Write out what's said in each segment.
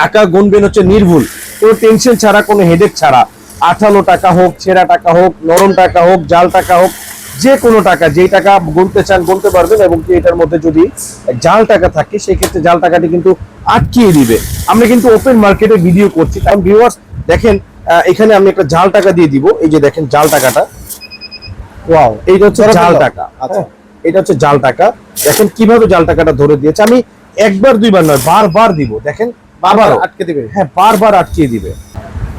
টাকা গুনবেন হচ্ছে নির্ভুল। কোনো টেনশন ছাড়া কোনো হেডেক ছাড়া। আঠালো টাকা হোক ছেঁড়া টাকা হোক নরম টাকা হোক জাল টাকা হোক যে কোনো টাকা যেই টাকা গুনতে চান গুনতে পারবেন এবং কি এটার মধ্যে যদি জাল টাকা থাকে সেই ক্ষেত্রে জাল টাকাটি কিন্তু আটকিয়ে দিবে। আমরা কিন্তু ওপেন মার্কেটে ভিডিও করছি। কারণ ভিউয়ার্স দেখেন এখানে আমি একটা জাল টাকা দিয়ে দিব। এই যে দেখেন জাল টাকাটা। ওয়াও এইটা হচ্ছে জাল টাকা। আচ্ছা। হ্যাঁ, এটা হচ্ছে জাল টাকা। দেখেন কীভাবে জাল টাকাটা ধরে দিয়েছে। আমি একবার দুইবার নয় বারবার দিব। দেখেন বারবার আটকে দিবে। হ্যাঁ বারবার আটকিয়ে দিবে।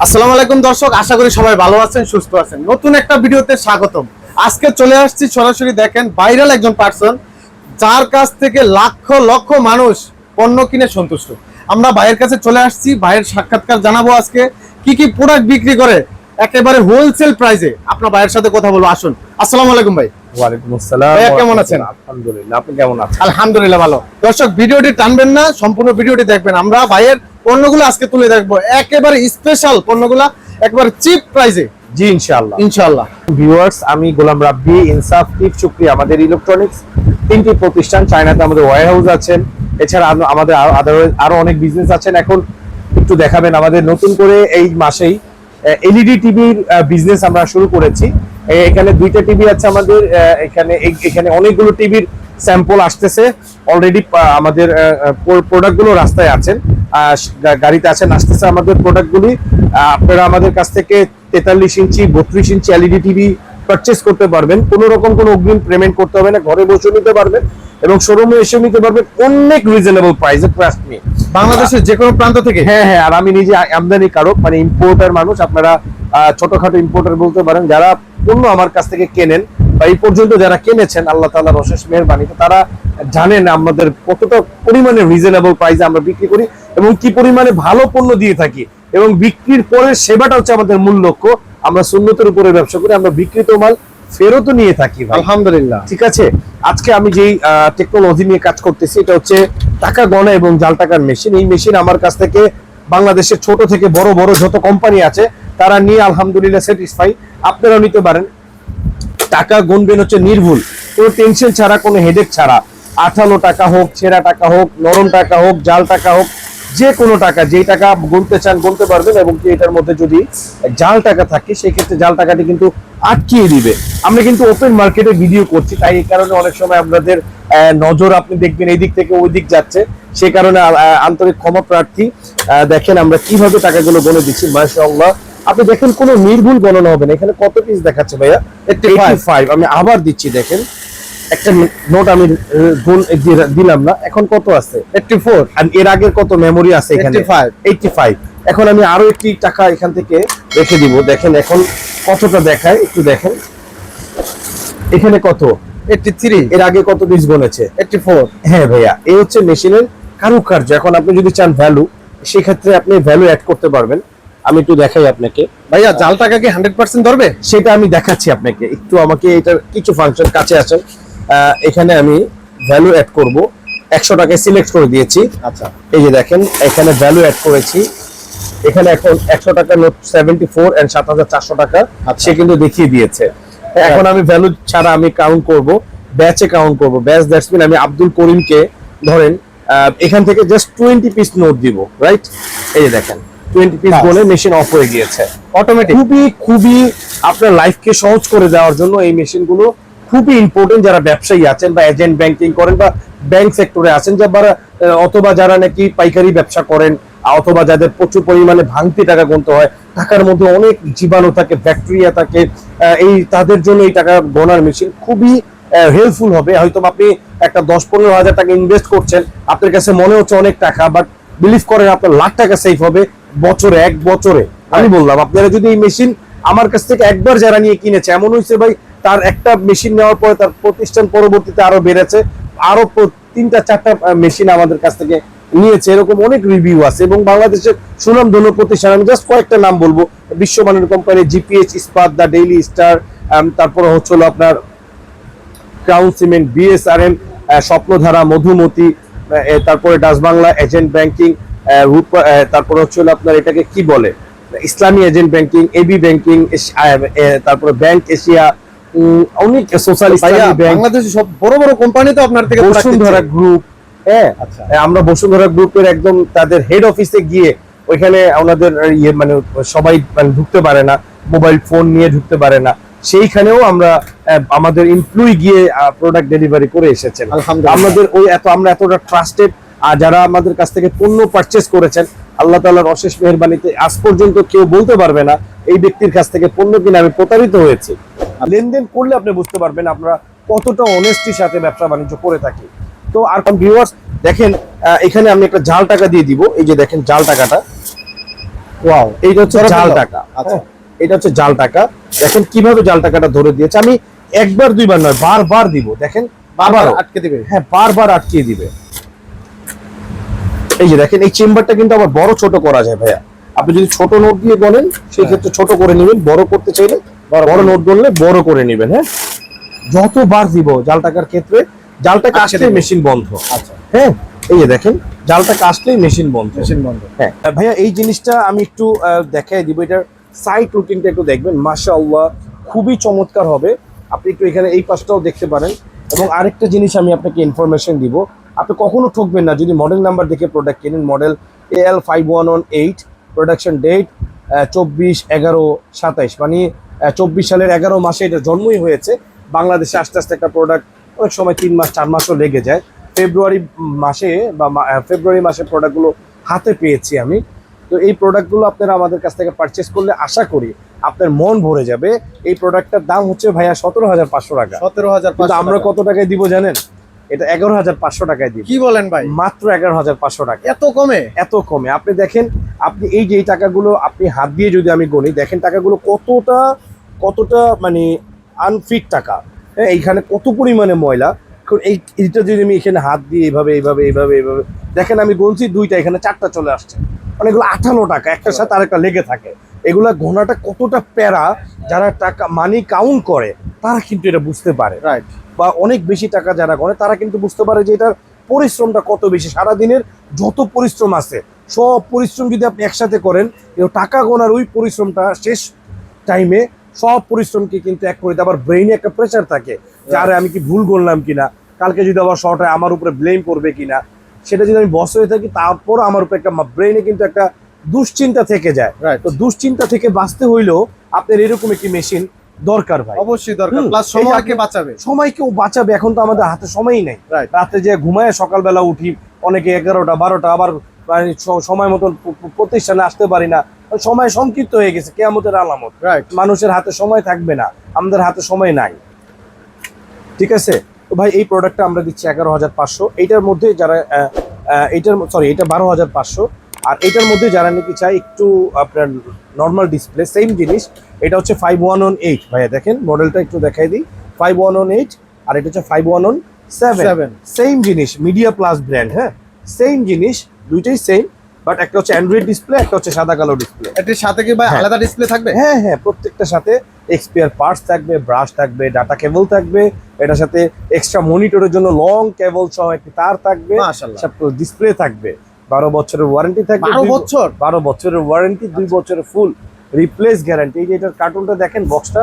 আসসালামু আলাইকুম দর্শক আশা করি সবাই ভালো আছেন সুস্থ আছেন। নতুন একটা ভিডিওতে স্বাগতম। আজকে চলে আসছি সরাসরি দেখেন ভাইরাল একজন পার্সন যার কাছ থেকে লক্ষ লক্ষ মানুষ পণ্য কিনে সন্তুষ্ট। আমরা ভাইয়ের কাছে চলে আসছি ভাইয়ের সাক্ষাৎকার জানাব আজকে কি কি প্রোডাক্ট বিক্রি করে একেবারে হোলসেল প্রাইসে আপনার ভাইয়ের সাথে কথা বলব আসুন। আসসালামু আলাইকুম ভাই। ওয়ালাইকুম আসসালাম ভাইয়া কেমন আছেন? আলহামদুলিল্লাহ আপনি কেমন আছেন? আলহামদুলিল্লাহ ভালো। দর্শক ভিডিওটি টানবেন না সম্পূর্ণ ভিডিওটি দেখবেন। আমরা ভাইয়ের পণ্যগুলো আজকে তুলে দেখব। একেবারে স্পেশাল পণ্যগুলো একেবারে চিপ প্রাইসে জি ইনশাআল্লাহ। ইনশাআল্লাহ। ভিউয়ার্স আমি গোলাম রাব্বি ইনসাফ টিপ শুক্রিয়া আমাদের ইলেকট্রনিক্স তিনটি প্রতিষ্ঠান। চায়নাতে আমাদের ওয়ার হাউস আছেন। এছাড়া আমাদের আরও আরও অনেক বিজনেস আছেন। এখন একটু দেখাবেন আমাদের নতুন করে এই মাসেই এলইডি টিভির বিজনেস আমরা শুরু করেছি। এখানে দুইটা টিভি আছে আমাদের এখানে এখানে অনেকগুলো টিভির স্যাম্পল আসতেছে। অলরেডি আমাদের প্রোডাক্টগুলো রাস্তায় আছেন। গাড়িতে আছেন, আসতেছে আমাদের প্রোডাক্টগুলি আপনারা আমাদের কাছ থেকে তেতাল্লিশ ইঞ্চি, বত্রিশ ইঞ্চি এলইডি টিভি পারচেস করতে পারবেন। কোনো রকম কোনো অগ্রিম পেমেন্ট করতে হবে না। ঘরে বসে নিতে পারবেন এবং শোরুমে এসে নিতে পারবেন। অনেক রিজনেবল প্রাইসে ট্রাস্ট নিয়ে বাংলাদেশের যে কোনো প্রান্ত থেকে? হ্যাঁ হ্যাঁ আর আমি নিজে আমদানি কারক মানে ইম্পোর্টার মানুষ, আপনারা ছোটখাটো ইম্পোর্টার বলতে পারেন, যারা পণ্য আমার কাছ থেকে কেনেন, বা এই পর্যন্ত যারা কিনেছেন, আল্লাহ তাআলার অশেষ মেহরবানিতে, তারা জানেন আমাদের কতটা পরিমাণে রিজনেবল প্রাইসে আমরা বিক্রি করি এবং কি পরিমাণে ভালো পণ্য দিয়ে থাকি। এবং বিক্রির পরে সেবাটা হচ্ছে আমাদের মূল লক্ষ্য। আমরা শূন্যতের উপরে ব্যবসা করি, আমরা বিক্রিত মাল ফেরতও নিয়ে থাকি আলহামদুলিল্লাহ। ঠিক আছে? আজকে আমি যেই টেকনোলজি নিয়ে কাজ করতেছি এটা হচ্ছে টাকা গণা এবং জাল টাকার মেশিন এই মেশিন আমার কাছ থেকে বাংলাদেশের ছোট থেকে বড় বড় যত কোম্পানি আছে তারা নিয়ে আলহামদুলিল্লাহ স্যাটিসফাই আপনারাও নিতে পারেন। টাকা গুনবেন হচ্ছে নির্ভুল। কোনো টেনশন ছাড়া কোনো হেডেক ছাড়া। আঠালো টাকা হোক ছেঁড়া টাকা হোক নরম টাকা হোক জাল টাকা হোক যে কোনো টাকা যেই টাকা গুনতে চান গুনতে পারবেন। এবং কি এটার মধ্যে যদি জাল টাকা থাকে সেই ক্ষেত্রে জাল টাকাটি কিন্তু আটকিয়ে দিবে। আমরা কিন্তু ওপেন মার্কেটে ভিডিও করছি তাই এই কারণে অনেক সময় আপনাদের নজর আপনি দেখবেন এই দিক থেকে ওই দিক যাচ্ছে। সে কারণে আন্তরিক ক্ষমা প্রার্থী দেখেন আমরা কীভাবে টাকাগুলো গণে দিচ্ছি মাশাআল্লাহ। আপনি দেখেন কোনো নির্ভুল গণনা হবে না। এখানে কত পিস দেখাচ্ছে ভাইয়া? 85 ফাইভ আমি আবার দিচ্ছি দেখেন। একটা নোট আমি দি- দিলাম না এখন কত আছে? এইটটি ফোর আর এর আগের কত মেমোরি আছে এখানে? 85 এইটটি ফাইভ এখন আমি আরও একটি টাকা এখান থেকে রেখে দিব। দেখেন এখন কতটা দেখায় একটু দেখেন। এখানে কত? এইটটি থ্রি এর আগে কত পিস গনেছে এইটটি ফোর। হ্যাঁ ভাইয়া এই হচ্ছে মেশিনের কারুকার্য। এখন আপনি যদি চান ভ্যালু সেক্ষেত্রে আপনি ভ্যালু অ্যাড করতে পারবেন। আমি একটু দেখাই আপনাকে। ভাইয়া জাল টাকা কি হান্ড্রেড পার্সেন্ট ধরবে? সেটা আমি দেখাচ্ছি আপনাকে। একটু আমাকে এটার কিছু ফাংশন কাছে আসেন এখানে আমি ভ্যালু অ্যাড করব। একশো টাকায় সিলেক্ট করে দিয়েছি। আচ্ছা। এই যে দেখেন এখানে ভ্যালু অ্যাড করেছি। এখানে এখন একশো টাকা নোট সেভেন্টি ফোর অ্যান্ড সাত হাজার চারশো টাকা আচ্ছা। সে কিন্তু দেখিয়ে দিয়েছে। এখন আমি ভ্যালু ছাড়া আমি কাউন্ট করব ব্যাচে কাউন্ট করব। ব্যাচ দ্যাটস মিন আমি আব্দুল করিমকে ধরেন এখান থেকে জাস্ট টোয়েন্টি পিস নোট দিব রাইট এই যে দেখেন টোয়েন্টি পিস বলে মেশিন অফ হয়ে গিয়েছে। অটোমেটিক খুবই খুবই আপনার লাইফকে সহজ করে দেওয়ার জন্য এই মেশিনগুলো খুবই ইম্পর্টেন্ট যারা ব্যবসায়ী আছেন বা এজেন্ট ব্যাংকিং করেন বা ব্যাংক সেক্টরে আছেন যারা অথবা যারা নাকি পাইকারি ব্যবসা করেন অথবা যাদের প্রচুর পরিমাণে ভাঙতি টাকা গুনতে হয় টাকার মধ্যে অনেক জীবাণু থাকে ব্যাকটেরিয়া থাকে এই তাদের জন্য এই টাকা গোনার মেশিন খুবই হেল্পফুল হবে। হয়তো আপনি একটা দশ পনেরো হাজার টাকা ইনভেস্ট করছেন আপনার কাছে মনে হচ্ছে অনেক টাকা বাট বিলিভ করেন আপনার লাখ টাকা সেভ হবে বছরে এক বছরে। আমি বললাম আপনারা যদি এই মেশিন আমার কাছ থেকে একবার যারা নিয়ে কিনেছে এমন হয়েছে ভাই তার একটা মেশিন নেওয়ার পরে তার প্রতিষ্ঠান পরবর্তীতে আরও বেড়েছে আরও তিনটা চারটা মেশিন আমাদের কাছ থেকে নিয়েছে এরকম অনেক রিভিউ আছে এবং বাংলাদেশের সুনামধন্য প্রতিষ্ঠান আমি জাস্ট কয়েকটা নাম বলব। বিশ্বমানের কোম্পানি জিপিএইচ ইস্পাত দা ডেইলি স্টার তারপরে হচ্ছে আপনার crown cement BSRM Swapnodhara Madhumati তারপরে ডাচ বাংলা এজেন্ট ব্যাংকিং তারপরে হচ্ছে আপনার এটাকে কি বলে? Islami agent banking AB banking তারপরে ব্যাংক এশিয়া অনেক সোশ্যাল বাংলাদেশের সব বড় বড় কোম্পানি তো আপনার থেকে বসুন্ধরা গ্রুপ হ্যাঁ আচ্ছা। আমরা বসুন্ধরা গ্রুপের একদম তাদের হেড অফিসে গিয়ে ওইখানে ওনাদের ইয়ে মানে সবাই মানে ঢুকতে পারে না মোবাইল ফোন নিয়ে ঢুকতে পারে না। সেইখানেও আমরা আমাদের এমপ্লয়ি গিয়ে প্রোডাক্ট ডেলিভারি করে এসেছেন। আমাদের ওই এত আমরা এতটা ট্রাস্টেড আর যারা আমাদের কাছ থেকে পণ্য পারচেস করেছেন আল্লাহ তাআলার অশেষ মেহেরবানিতে আজ পর্যন্ত কেউ বলতে পারবে না এই ব্যক্তির কাছ থেকে পণ্য কিনে আমি প্রতারিত হয়েছি। লেনদেন করলে আপনি বুঝতে পারবেন আমরা কতটা অনেস্টির সাথে ব্যবসা বাণিজ্য করে থাকি। তো আর ভিউয়ার্স দেখেন এখানে আমি একটা জাল টাকা দিয়ে দিব। এই যে দেখেন জাল টাকাটা। ওয়াও এইটা হচ্ছে জাল টাকা। আচ্ছা। হ্যাঁ, এটা হচ্ছে জাল টাকা। দেখেন কীভাবে জাল টাকাটা ধরে দিয়েছে। আমি একবার দুইবার নয় বারবার দিব। দেখেন বারবার আটকে দিবে। হ্যাঁ বারবার আটকিয়ে দিবে। এই যে দেখেন এই চেম্বারটা কিন্তু আবার বড় ছোট করা যায় ভাইয়া। আপনি যদি ছোট নোট দিয়ে গণেন সেই ক্ষেত্রে ছোট করে নেবেন। বড় করতে চাইলে বড় নোট গণলে বড় করে নেবেন হ্যাঁ। যতবার দিব জাল টাকার ক্ষেত্রে জাল টাকা আটকে আসলে দিবেন। মেশিন বন্ধ। আচ্ছা। হ্যাঁ এই যে দেখেন জালটা টাকা মেশিন বন্ধ। মেশিন বন্ধ। হ্যাঁ। ভাইয়া এই জিনিসটা আমি একটু দেখাই দিব। এটার সাইড রুটিনটা একটু দেখবেন। মাশাআল্লাহ খুবই চমৎকার হবে। আপনি একটু এখানে এই পাশটাও দেখতে পারেন। এবং আরেকটা জিনিস আমি আপনাকে ইনফরমেশন দিব। আপনি কখনো ঠকবেন না। যদি মডেল নাম্বার দেখে প্রোডাক্ট কিনেন model L five one one eight production date চব্বিশ এগারো সাতাইশ। মানে চব্বিশ সালের এগারো মাসে এটা জন্মই হয়েছে। বাংলাদেশে আস্তে আস্তে একটা প্রোডাক্ট অনেক সময় তিন মাস চার মাসও লেগে যায়। ফেব্রুয়ারি মাসে বা ফেব্রুয়ারি মাসে প্রোডাক্টগুলো হাতে পেয়েছি আমি। তো এই প্রোডাক্টগুলো আপনারা আমাদের কাছ থেকে পারচেস করলে আশা করি আপনার মন ভরে যাবে। এই প্রোডাক্টটার দাম হচ্ছে ভাইয়া সতেরো হাজার পাঁচশো টাকা। সতেরো হাজার আমরা কত টাকায় দিব জানেন? এটা এগারো হাজার পাঁচশো টাকায় দিব। কি বলেন ভাই? মাত্র এগারো হাজার পাঁচশো টাকা। এত কমে? এত কমে। আপনি দেখেন আপনি এই যে এই টাকাগুলো আপনি হাত দিয়ে যদি আমি গণি দেখেন টাকাগুলো কতটা কতটা মানে আনফিট টাকা। এইখানে কত পরিমাণে ময়লা? এই এইটা যদি আমি এখানে হাত দিয়ে এইভাবে এইভাবে এইভাবে এইভাবে দেখেন আমি গুনছি দুইটা এখানে চারটা চলে আসছে। মানে এগুলো আঠানো টাকা একটার সাথে আরেকটা লেগে থাকে। এগুলা ঘোনাটা কতটা প্যারা যারা টাকা মানি কাউন্ট করে তারা কিন্তু এটা বুঝতে পারে। রাইট বা অনেক বেশি টাকা যারা করে তারা কিন্তু বুঝতে পারে যে এটার পরিশ্রমটা কত বেশি। সারাদিনের যত পরিশ্রম আছে সব পরিশ্রম যদি আপনি একসাথে করেন টাকা গোনার ওই পরিশ্রমটা শেষ টাইমে সব পরিশ্রমকে কিন্তু এক করে। আবার ব্রেইনে একটা প্রেশার থাকে যে আরে আমি কি ভুল করলাম কিনা? কালকে যদি আবার শর্ট হয় আমার উপরে ব্লেম করবে কিনা? সেটা যদি আমি বস হয়ে থাকি তারপর আমার উপরে একটা ব্রেইনে কিন্তু একটা দুশ্চিন্তা থেকে যায়। তো দুশ্চিন্তা থেকে বাঁচতে হইলেও আপনার এরকম একটি মেশিন দরকার ভাই। অবশ্যই দরকার। প্লাস সময়কে বাঁচাবে। সময় কেউ বাঁচাবে। এখন তো আমাদের হাতে সময়ই নেই। রাতে যে ঘুমায় সকালবেলা উঠি অনেকে এগারোটা বারোটা আবার মানে সময় মতন প্রতিষ্ঠানে আসতে পারি না। সময় সংক্ষিপ্ত হয়ে গেছে কেয়ামতের আলামত। মানুষের হাতে সময় থাকবে না আমাদের হাতে সময় নাই। ঠিক আছে? তো ভাই এই প্রোডাক্টটা আমরা দিচ্ছি এগারো হাজার পাঁচশো। এইটার মধ্যে যারা এইটার সরি এটা বারো হাজার পাঁচশো। আর এটার মধ্যে যারা নাকি চাই একটু আপনার নর্মাল ডিসপ্লে সেম জিনিস এটা হচ্ছে ফাইভ ওয়ান ওয়ান এইট ভাইয়া দেখেন মডেলটা একটু দেখাই দিই। ফাইভ ওয়ান ওয়ান এইট আর এটা হচ্ছে five one one seven seven same জিনিস মিডিয়া প্লাস ব্র্যান্ড হ্যাঁ? সেম জিনিস দুইটাই সেম বাট একটা হচ্ছে অ্যান্ড্রয়েড ডিসপ্লে একটা হচ্ছে সাদা কালো ডিসপ্লে এটির সাথে কি ভাই হ্যাঁ। আলাদা ডিসপ্লে থাকবে? হ্যাঁ হ্যাঁ প্রত্যেকটার সাথে এক্সপিয়ার পার্টস থাকবে ব্রাশ থাকবে ডাটা কেবল থাকবে এটার সাথে এক্সট্রা মনিটরের জন্য লং কেবল সহ একটি তার থাকবে ডিসপ্লে থাকবে। বারো বছরের ওয়ারেন্টি থাকবে বারো বছর? বারো বছরের ওয়ারেন্টি দুই বছরের ফুল রিপ্লেস গ্যারান্টি এই যে এটার কার্টুনটা দেখেন বক্সটা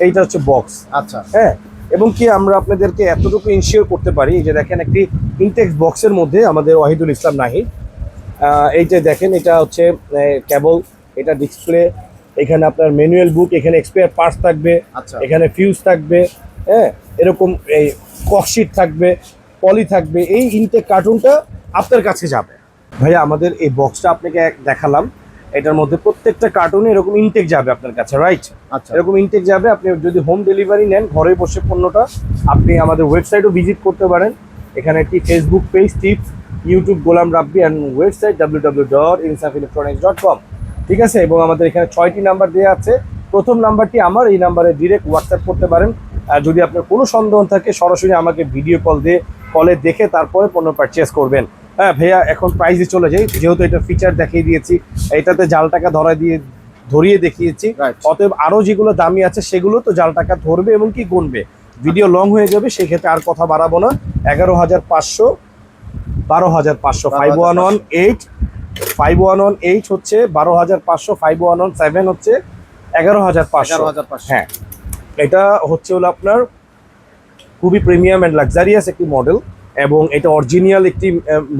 এইটা হচ্ছে বক্স আচ্ছা। হ্যাঁ এবং কি আমরা আপনাদেরকে এতটুকু ইনশিওর করতে পারি যে দেখেন একটি ইনটেক্স বক্সের মধ্যে আমাদের ওয়াহিদুল ইসলাম নাহিদ এই যে দেখেন এটা হচ্ছে কেবল এটা ডিসপ্লে এখানে আপনার ম্যানুয়াল বুক এখানে এক্সপায়ার পার্টস থাকবে আচ্ছা। এখানে ফিউজ থাকবে হ্যাঁ এরকম এই ককশিট থাকবে পলি থাকবে এই ইনটেক কার্টুনটা আপনার কাছে যাবে। ভাইয়া আমাদের এই বক্সটা আপনাকে এক- দেখালাম এটার মধ্যে প্রত্যেকটা কার্টুনে এরকম ইনটেক যাবে আপনার কাছে রাইট আচ্ছা। এরকম ইনটেক যাবে আপনি যদি হোম ডেলিভারি নেন ঘরে বসে পণ্যটা আপনি আমাদের ওয়েবসাইটও ভিজিট করতে পারেন এখানে একটি Facebook page tips YouTube Golam Rabbi and website W W dot Insaf electronics dot com ঠিক আছে? এবং আমাদের এখানে ছয়টি নাম্বার দেওয়া আছে। প্রথম নাম্বারটি আমার এই নাম্বারে ডিরেক্ট হোয়াটসঅ্যাপ করতে পারেন। আর যদি আপনার কোনো সন্দেহ থাকে সরাসরি আমাকে ভিডিও কল দিয়ে কলে দেখে তারপরে পণ্য পারচেস করবেন। হ্যাঁ ভাইয়া এখন প্রাইসে চলে যাই। যেহেতু এটা ফিচার দেখিয়ে দিয়েছি এটাতে জাল টাকা ধরা দিয়ে ধরিয়ে দেখিয়েছি। অতএব আরও যেগুলো দামি আছে সেগুলো তো জাল টাকা ধরবে এবং কি গুনবে। ভিডিও লং হয়ে যাবে সেই ক্ষেত্রে আর কথা বাড়াবো না। এগারো হাজার পাঁচশো বারো হাজার পাঁচশো five one one eight five one one eight হচ্ছে বারো হাজার পাঁচশো ফাইভ ওয়ান ওয়ান সেভেন হচ্ছে এগারো হাজার পাঁচশো। হ্যাঁ এটা হচ্ছে হলো আপনার খুবই প্রিমিয়াম অ্যান্ড লাক্সারিয়াস একটি মডেল এবং এটা অরিজিনাল একটি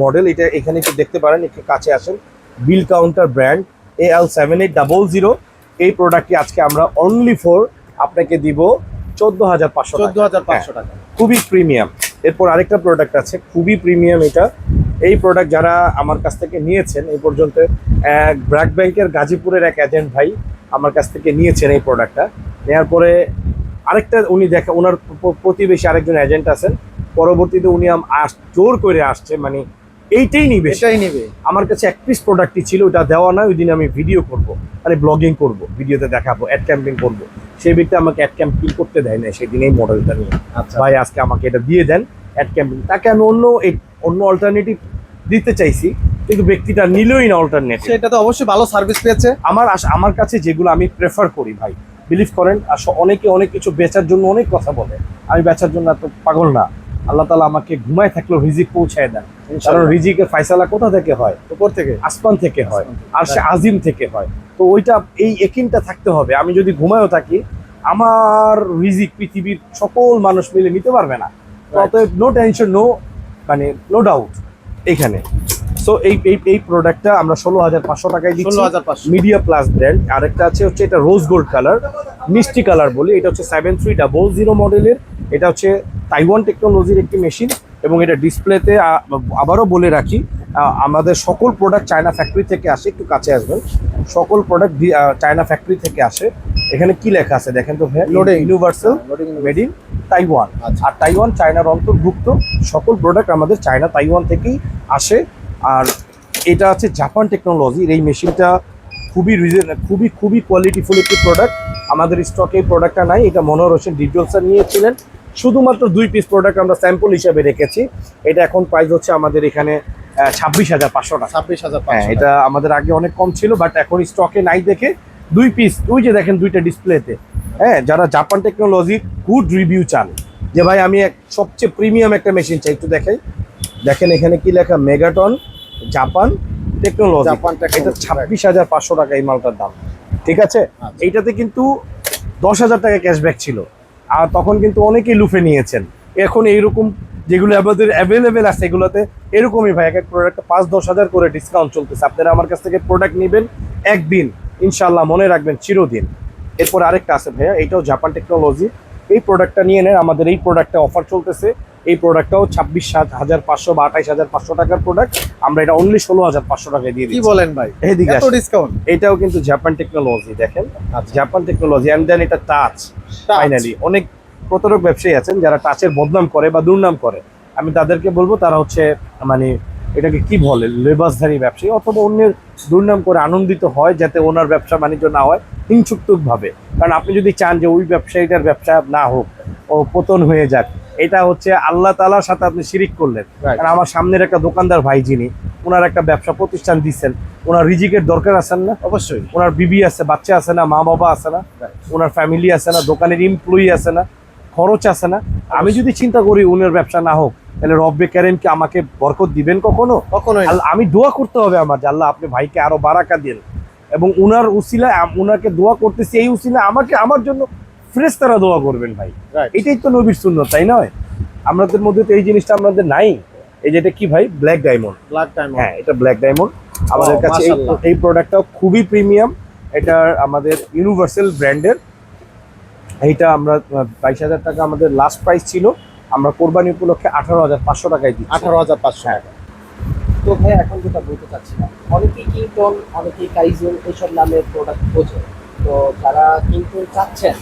মডেল এটা এখানে একটু দেখতে পারেন একটু কাছে আসেন। Bill counter brand A L seven eight double zero এই প্রোডাক্টটি আজকে আমরা অনলি ফোর আপনাকে দিব চোদ্দ হাজার পাঁচশো চোদ্দ হাজার পাঁচশো টাকা। খুবই প্রিমিয়াম। এরপর আরেকটা প্রোডাক্ট আছে, খুবই প্রিমিয়াম এটা। এই প্রোডাক্ট যারা আমার কাছ থেকে নিয়েছেন, এই পর্যন্ত এক ব্র্যাক ব্যাংকের গাজীপুরের এক এজেন্ট ভাই আমার কাছ থেকে নিয়েছেন এই প্রোডাক্টটা নেওয়ার পরে আরেকটা উনি দেখা ওনার প্রতিবেশী আরেকজন এজেন্ট আছেন। পরবর্তীতে উনি আস- জোর করে আসছে মানে এইটাই নিবে। এটাই নেবে। আমার কাছে এক পিস প্রোডাক্টই ছিল ওটা দেওয়া না ওই দিন আমি ভিডিও করব। মানে ব্লগিং করব ভিডিওতে দেখাবো অ্যাড ক্যাম্পিং করব। সেই ব্যক্তি আমাকে অ্যাড ক্যাম্পিং করতে দেয় না সেদিন এই মডেলটা নিয়ে। আচ্ছা। ভাই আজকে আমাকে এটা দিয়ে দেন অ্যাড ক্যাম্পিং তাকে আমি অন্য অন্য অল্টারনেটিভ দিতে চাইছি কিন্তু ব্যক্তিটা নিলই না অল্টারনেটিভ সেটা তো অবশ্যই ভালো সার্ভিস পেয়েছে। আমার আমার কাছে যেগুলো আমি প্রেফার করি ভাই বিলিভ করেন আস- অনেকে অনেক কিছু বেচার জন্য অনেক কথা বলে। আমি বেচার জন্য এত পাগল না। আল্লাহ তালা আমাকে ঘুমায় থাকলেও রিজিক পৌঁছায় দেন। কারণ। রিজিকের ফাইসালা কোথা থেকে হয়? উপর থেকে। আসমান থেকে হয়। আর সে আজিম থেকে হয়। তো ওইটা এই একিনটা থাকতে হবে। আমি যদি ঘুমায়ও থাকি আমার রিজিক পৃথিবীর সকল মানুষ মিলে নিতে পারবে না। অতএব নো টেনশন নো মানে নো ডাউট এখানে। সো এই এই এই প্রোডাক্টটা আমরা ষোলো হাজার পাঁচশো টাকায় দিচ্ছি। মিডিয়া প্লাস ব্র্যান্ড আরেকটা আছে হচ্ছে এটা রোজ গোল্ড কালার মিষ্টি কালার বলি। এটা হচ্ছে সেভেন থ্রি ডাবল জিরো মডেলের এটা হচ্ছে তাইওয়ান টেকনোলজির একটি মেশিন এবং এটা ডিসপ্লেতে আবারও বলে রাখি আমাদের সকল প্রোডাক্ট চায়না ফ্যাক্টরি থেকে আসে একটু কাছে আসবেন। সকল প্রোডাক্ট চায়না ফ্যাক্টরি থেকে আসে। এখানে কি লেখা আছে দেখেন তো ভাই Loading. Universal made in Taiwan. R Taiwan চায়নার অন্তর্ভুক্ত সকল প্রোডাক্ট আমাদের চায়না তাইওয়ান থেকেই আসে। আর এটা আছে জাপান টেকনোলজির এই মেশিনটা খুবই রিজন খুবই খুবই কোয়ালিটিফুল একটি প্রোডাক্ট আমাদের স্টকে এই প্রোডাক্টটা নাই এটা মনোহর হোসেন ডিটেলসটা নিয়েছিলেন। শুধুমাত্র দুই পিস প্রোডাক্ট আমরা স্যাম্পল হিসাবে রেখেছি। এটা এখন প্রাইস হচ্ছে আমাদের এখানে ছাব্বিশ হাজার পাঁচশো টাকা। ছাব্বিশ হাজার হ্যাঁ এটা আমাদের আগে অনেক কম ছিল বাট এখন স্টকে নাই দেখে দুই পিস ওই যে দেখেন দুইটা ডিসপ্লেতে হ্যাঁ যারা জাপান টেকনোলজির গুড রিভিউ চান যে ভাই আমি এক সবচেয়ে প্রিমিয়াম একটা মেশিন চাই একটু দেখাই। দেখেন এখানে কি লেখা? মেগাটন জাপান টেকনোলজি জাপান এটা ছাব্বিশ হাজার পাঁচশো টাকা এই মালটার দাম। ঠিক আছে? আচ্ছা। এইটাতে কিন্তু দশ হাজার টাকা ক্যাশব্যাক ছিল। আর তখন কিন্তু অনেকেই লুফে নিয়েছেন। এখন এইরকম যেগুলো আমাদের অ্যাভেলেবেল আছে এগুলোতে, এরকমই ভাই, এক এক প্রোডাক্টে পাঁচ, দশ হাজার করে ডিসকাউন্ট চলতেছে। আপনারা আমার কাছ থেকে প্রোডাক্ট নেবেন একদিন ইনশাল্লাহ মনে রাখবেন চিরদিন। এরপর আরেকটা আছে ভাইয়া, এটাও জাপান টেকনোলজি এই প্রোডাক্টটা নিয়ে নেন, আমাদের এই প্রোডাক্টটা অফার চলতেছে। এই প্রোডাক্টটাও ছাব্বিশ সাত হাজার পাঁচশো বা আঠাইশ হাজার পাঁচশো টাকার প্রোডাক্ট আমরা এটা অনলি ষোলো হাজার পাঁচশো টাকায় দিয়ে দিচ্ছি। বলেন ভাই? এদিকে ডিসকাউন্ট এটাও কিন্তু জাপান টেকনোলজি দেখেন। জাপান টেকনোলজি অ্যান্ড দেন এটা টাচ ফাইনালি অনেক প্রতারক ব্যবসায়ী আছেন যারা টাচের বদনাম করে বা দুর্নাম করে। আমি তাদেরকে বলব তারা হচ্ছে মানে এটাকে কি বলে? লেবাসধারী ব্যবসায়ী অথবা অন্যের দুর্নাম করে আনন্দিত হয় যাতে ওনার ব্যবসা বাণিজ্য না হয় হিংসুক্তভাবে। কারণ আপনি যদি চান যে ওই ব্যবসায়ীটার ব্যবসা না হোক ও পতন হয়ে যাক এটা হচ্ছে আল্লাহ তালার সাথে আপনি শিরিক করলেন। কারণ আমার সামনের একটা দোকানদার ভাই যিনি ওনার একটা ব্যবসা প্রতিষ্ঠান দিচ্ছেন ওনার রিজিকের দরকার আছেন না? অবশ্যই। ওনার বিবি আছে বাচ্চা আছে না মা বাবা আছে না ওনার ফ্যামিলি আছে না দোকানের এমপ্লয়ি আছে না খরচ আছে না। আমি যদি চিন্তা করি উনার ব্যবসা না হোক তাহলে রব্বে কারেন কি আমাকে বরকত দিবেন কখনো? কখনো। আমি দোয়া করতে হবে আমার যে আল্লাহ আপনি ভাইকে আরও বারাকা দিন এবং উনার উসিলা উনাকে দোয়া করতেছি এই উসিলা আমাকে আমার জন্য ফ্রেশ তারা দোয়া করবেন ভাই. এটাই তো নবীর শূন্য তাই নয়? আমাদের মধ্যে তো এই জিনিসটা আমাদের নাই। এই যেটা কি ভাই? ব্ল্যাক ডায়মন্ড ব্ল্যাক ডায়মন্ড হ্যাঁ এটা ব্ল্যাক ডায়মন্ড আমাদের কাছে এই- প্রোডাক্টটাও খুবই প্রিমিয়াম এটা আমাদের ইউনিভার্সাল ব্র্যান্ডের এইটা আমরা বাইশ হাজার টাকা আমাদের লাস্ট প্রাইস ছিল। আমরা কোরবানি উপলক্ষে আঠারো হাজার পাঁচশো টাকায় দিচ্ছি। আঠারো হাজার পাঁচশো হ্যাঁ। তো ভাই এখন যেটা বলতে চাচ্ছিলাম অনেকেই কিংটন অনেকেই কাইজুন এইসব নামের প্রোডাক্ট বোঝে তো যারা কিংটন চাচ্ছেন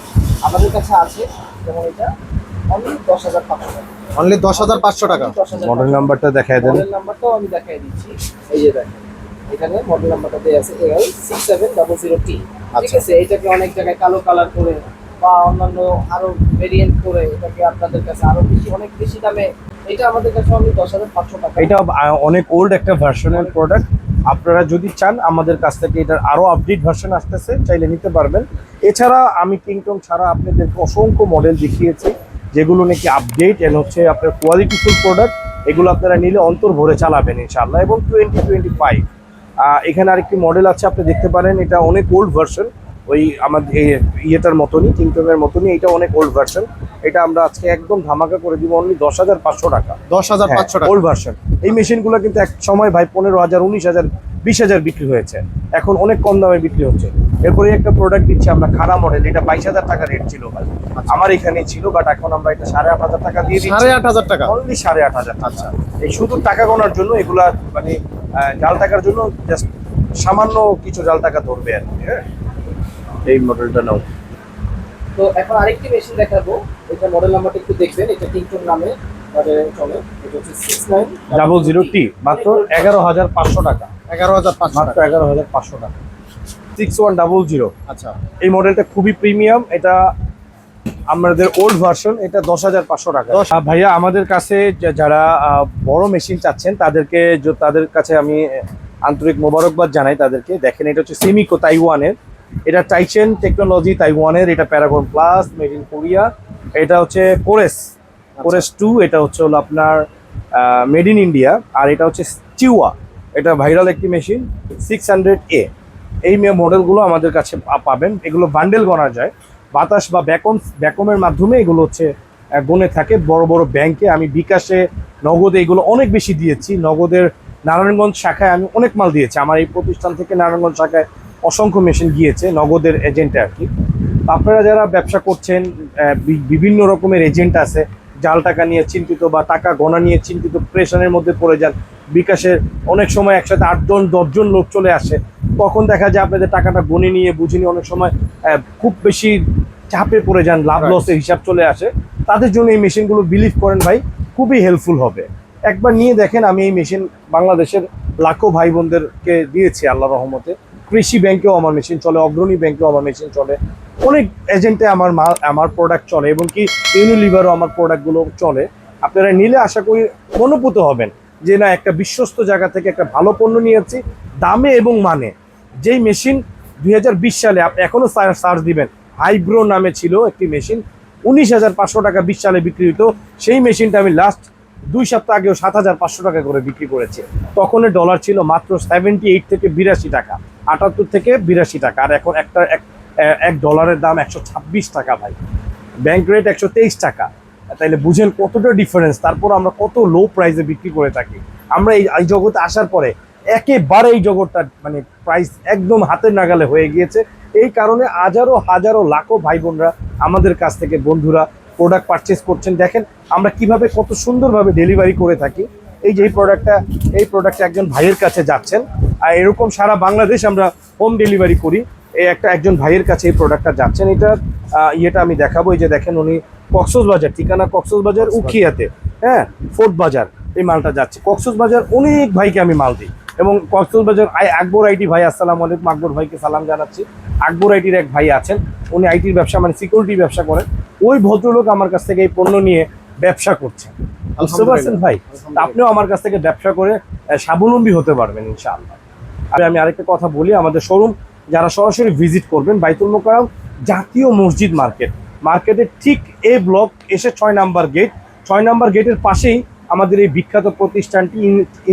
আমাদের কাছে আছে যেমন এটা অনলি দশ হাজার পাঁচশো টাকা। অনলি দশ হাজার পাঁচশো টাকা? দশ হাজার মডেল নাম্বারটা দেখায় দেন। মডেল নাম্বারটাও আমি দেখাই দিচ্ছি। এই যে দেখেন এখানে মডেল নাম্বারটা দেওয়া আছে L six seven double zero T ঠিক আচ্ছা। আছে এটাকে অনেক জায়গায় কালো কালার করে বা অন্যান্য আরও ভেরিয়েন্ট করে এটাকে আপনাদের কাছে আরও বেশি অনেক বেশি দামে এটা আমাদের কাছে অনলি দশ হাজার পাঁচশো টাকা। এটা অনেক ওল্ড একটা ভার্সনের প্রোডাক্ট আপনারা যদি চান, আমাদের কাছ থেকে এটার আরও আপডেট ভার্সন আসতেছে, চাইলে নিতে পারবেন। এছাড়া আমি কিংটন ছাড়া আপনাদেরকে অসংখ্য মডেল দেখিয়েছি, যেগুলো নাকি আপডেট এন্ড হচ্ছে আপনার কোয়ালিটিফুল প্রোডাক্ট এগুলো আপনারা নিলে অন্তর ভরে চালাবেন ইনশাল্লাহ এবং টোয়েন্টি টোয়েন্টি ফাইভ এখানে আরেকটি মডেল আছে, আপনি দেখতে পারেন, এটা অনেক ওল্ড ভার্সন ওই আমাদের ইয়েটার মতনই কিংটনের মতনই এটা অনেক ওল্ড ভার্সন এটা আমরা আজকে একদম ধামাকা করে দিব অনলি দশ হাজার পাঁচশো টাকা। দশ হাজার পাঁচশো টাকা ওল্ড ভার্সন এই মেশিনগুলো কিন্তু এক সময় ভাই পনেরো হাজার উনিশ হাজার বিশ হাজার বিক্রি হয়েছে। এখন অনেক কম দামে বিক্রি হচ্ছে। এরপরে একটা প্রোডাক্ট দিচ্ছি আমরা খারাপ মডেল এটা বাইশ হাজার টাকা রেট ছিল ভাই। আমার এখানে ছিল বাট এখন আমরা এটা সাড়ে আট হাজার টাকা দিয়ে দিচ্ছি। সাড়ে আট হাজার টাকা? অনলি সাড়ে আট হাজার আচ্ছা। এই শুধু টাকা গোনার জন্য এগুলা মানে জাল টাকার জন্য জাস্ট সামান্য কিছু জাল টাকা ধরবে আর কি হ্যাঁ? এই মডেলটা নাও। তো এখন আরেকটি মেশিন দেখাবো। এটা মডেল নাম্বারটা একটু দেখবেন। এটা টিংটন নামে বাজারে চলে। এটা হচ্ছে six nine double zero T মাত্র এগারো হাজার পাঁচশো টাকা। এগারো হাজার পাঁচশো মাত্র এগারো হাজার পাঁচশো টাকা। সিক্স ওয়ান ডাবল জিরো আচ্ছা। এই মডেলটা খুবই প্রিমিয়াম এটা আমাদের ওল্ড ভার্সন এটা দশ হাজার পাঁচশো টাকা। ভাইয়া আমাদের কাছে যারা বড় মেশিন চাচ্ছেন তাদেরকে তাদের কাছে আমি আন্তরিক মোবারকবাদ জানাই তাদেরকে। দেখেন এটা হচ্ছে সেমিকো তাইওয়ানের এটা টাইচেন টেকনোলজি তাইওয়ানের এটা Paragon plus made in Korea এটা হচ্ছে কোরেস কোরেস টু এটা হচ্ছে হলো আপনার মেড ইন ইন্ডিয়া আর এটা হচ্ছে চিওয়া এটা ভাইরাল একটি মেশিন সিক্স হান্ড্রেড এ এই মে- মডেলগুলো আমাদের কাছে পাবেন এগুলো বান্ডেল গণা যায়। বাতাস বা ব্যাকম ব্যাকমের মাধ্যমে এগুলো হচ্ছে গণে থাকে। বড় বড় ব্যাংকে আমি বিকাশে নগদে এগুলো অনেক বেশি দিয়েছি। নগদের নারায়ণগঞ্জ শাখায় আমি অনেক মাল দিয়েছি। আমার এই প্রতিষ্ঠান থেকে নারায়ণগঞ্জ শাখায় অসংখ্য মেশিন গিয়েছে নগদের এজেন্টে আর কি। আপনারা যারা ব্যবসা করছেন বিভিন্ন রকমের এজেন্ট আছে জাল টাকা নিয়ে চিন্তিত বা টাকা গণা নিয়ে চিন্তিত প্রেশনের মধ্যে পড়ে যান বিকাশের অনেক সময় একসাথে আটজন দশজন লোক চলে আসে তখন দেখা যায় আপনাদের টাকাটা গণে নিয়ে বুঝে নিয়ে অনেক সময় খুব বেশি চাপে পড়ে যান লাভ লসের হিসাব চলে আসে। তাদের জন্য এই মেশিনগুলো বিলিভ করেন ভাই খুবই হেল্পফুল হবে। একবার নিয়ে দেখেন আমি এই মেশিন বাংলাদেশের লাখো ভাই বোনদেরকে দিয়েছি আল্লাহ রহমতে। কৃষি ব্যাংকেও আমার মেশিন চলে, অগ্রণী ব্যাংকেও আমার মেশিন চলে। অনেক এজেন্টে আমার মাল আমার প্রোডাক্ট চলে এবং কি ইউনিলিভারও আমার প্রোডাক্টগুলো চলে। আপনারা নিলে আশা করি অনুভূত হবেন যে না, একটা বিশ্বস্ত জায়গা থেকে একটা ভালো পণ্য নিয়েছি, দামে এবং মানে। যেই মেশিন দুই হাজার বিশ সালে আপনি এখনও সার্চ দিবেন, হাইব্রো নামে ছিল একটি মেশিন, উনিশ হাজার পাঁচশো টাকা বিশ সালে বিক্রি হতো সেই মেশিনটা আমি লাস্ট দুই সপ্তাহ আগেও সাত হাজার পাঁচশো টাকা করে বিক্রি করেছে। তখনের ডলার ছিল মাত্র সেভেন্টি এইট থেকে বিরাশি টাকা। আটাত্তর থেকে বিরাশি টাকা। আর এখন একটা এক ডলারের দাম একশো ছাব্বিশ টাকা ভাই। ব্যাংক রেট একশো তেইশ টাকা। তাইলে বুঝেন কতটা ডিফারেন্স তারপর আমরা কত লো প্রাইসে বিক্রি করে থাকি। আমরা এই এই জগতে আসার পরে একেবারে এই জগৎটা মানে প্রাইস একদম হাতের নাগালে হয়ে গিয়েছে। এই কারণে হাজারো হাজারো, লাখো ভাই বোনরা আমাদের কাছ থেকে বন্ধুরা প্রোডাক্ট পারচেস করছেন। দেখেন আমরা কীভাবে কত সুন্দরভাবে ডেলিভারি করে থাকি। এই যে এই প্রোডাক্টটা এই প্রোডাক্টটা একজন ভাইয়ের কাছে যাচ্ছেন। আর এরকম সারা বাংলাদেশ আমরা হোম ডেলিভারি করি। এই একটা একজন ভাইয়ের কাছে এই প্রোডাক্টটা যাচ্ছেন। এটা ইয়েটা আমি দেখাবো। এই যে দেখেন উনি বাজার ঠিকানা বাজার উখিয়াতে। হ্যাঁ ফোর্ট বাজার এই মালটা যাচ্ছে। বাজার অনেক ভাইকে আমি মাল দিই। এবং কক্সস বাজার আই আকবর আইটি ভাই আসসালাম আলাইকুম। আকবর ভাইকে সালাম জানাচ্ছি। আকবর আইটির এক ভাই আছেন। উনি আইটির ব্যবসা মানে সিকিউরিটি ব্যবসা করেন। ওই ভদ্রলোক আমার কাছ থেকে এই পণ্য নিয়ে ব্যবসা করছেন। বুঝতে পারছেন ভাই? আপনিও আমার কাছ থেকে ব্যবসা করে স্বাবলম্বী হতে পারবেন ইনশাআল্লাহ। আর আমি আরেকটা কথা বলি আমাদের শোরুম যারা সরাসরি ভিজিট করবেন বাইতুল মোকারম জাতীয় মসজিদ মার্কেট। মার্কেটের ঠিক এ ব্লক এসে ছয় নাম্বার গেট। ছয় নাম্বার গেটের পাশেই আমাদের এই বিখ্যাত প্রতিষ্ঠানটি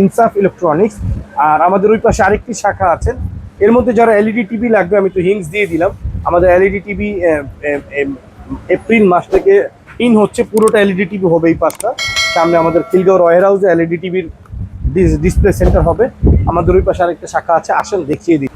ইনসাফ ইলেকট্রনিক্স। আর আমাদের ওই পাশে আরেকটি শাখা আছেন এর মধ্যে যারা এলইডি টিভি লাগবে আমি তো হিংস দিয়ে দিলাম। আমাদের এলইডি টিভি এপ্রিল মাস থেকে ইন হচ্ছে পুরোটা এলইডি টিভি হবে এই পাশটা সামনে আমাদের খিলগাঁও রয়ের হাউসে এলইডি টিভির ডিসপ্লে সেন্টার হবে। আমাদের ওই পাশে আরেকটা শাখা আছে, আসেন দেখিয়ে দিই।